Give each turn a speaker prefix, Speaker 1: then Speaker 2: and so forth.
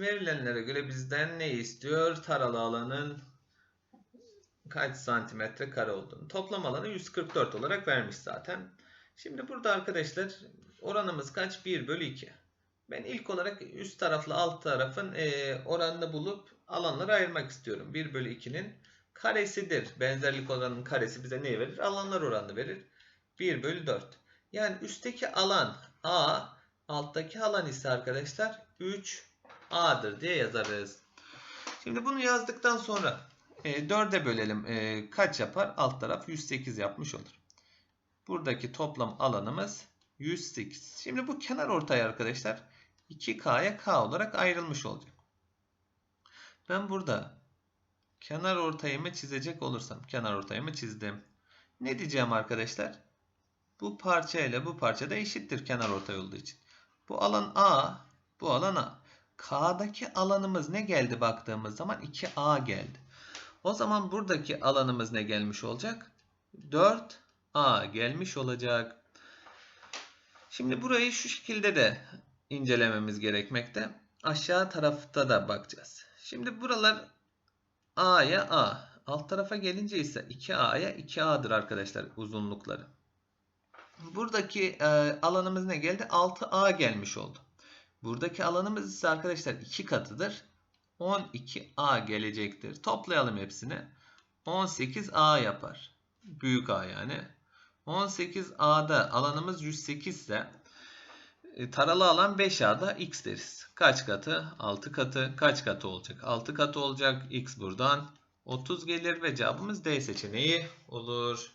Speaker 1: Verilenlere göre bizden ne istiyor? Taralı alanın kaç santimetre kare olduğunu. Toplam alanı 144 olarak vermiş zaten. Şimdi burada arkadaşlar oranımız kaç? 1 bölü 2. Ben ilk olarak üst tarafla alt tarafın eee, oranını bulup alanları ayırmak istiyorum. 1 bölü 2'nin karesidir. Benzerlik oranının karesi bize neyi verir? Alanlar oranını verir. 1 bölü 4. Yani üstteki alan A, alttaki alan ise arkadaşlar 3A'dır diye yazarız. Şimdi bunu yazdıktan sonra e, 4'e bölelim. E, kaç yapar? Alt taraf 108 yapmış olur. Buradaki toplam alanımız 108. Şimdi bu kenar ortay arkadaşlar 2K'ya K olarak ayrılmış olacak. Ben burada kenar ortayımı çizecek olursam kenar ortayımı çizdim. Ne diyeceğim arkadaşlar? Bu parça ile bu parça da eşittir kenar ortay olduğu için. Bu alan A, bu alan A. K'daki alanımız ne geldi baktığımız zaman 2A geldi. O zaman buradaki alanımız ne gelmiş olacak? 4A gelmiş olacak. Şimdi burayı şu şekilde de incelememiz gerekmekte. Aşağı tarafta da bakacağız. Şimdi buralar A'ya A. Alt tarafa gelince ise 2A'ya 2A'dır arkadaşlar uzunlukları. Buradaki e, alanımız ne geldi? 6A gelmiş oldu. Buradaki alanımız ise arkadaşlar 2 katıdır. 12A gelecektir. Toplayalım hepsini. 18A yapar. Büyük A yani. 18A'da alanımız 108 ise e, taralı alan 5A'da x deriz. Kaç katı? 6 katı. Kaç katı olacak? 6 katı olacak. X buradan 30 gelir ve cevabımız D seçeneği olur.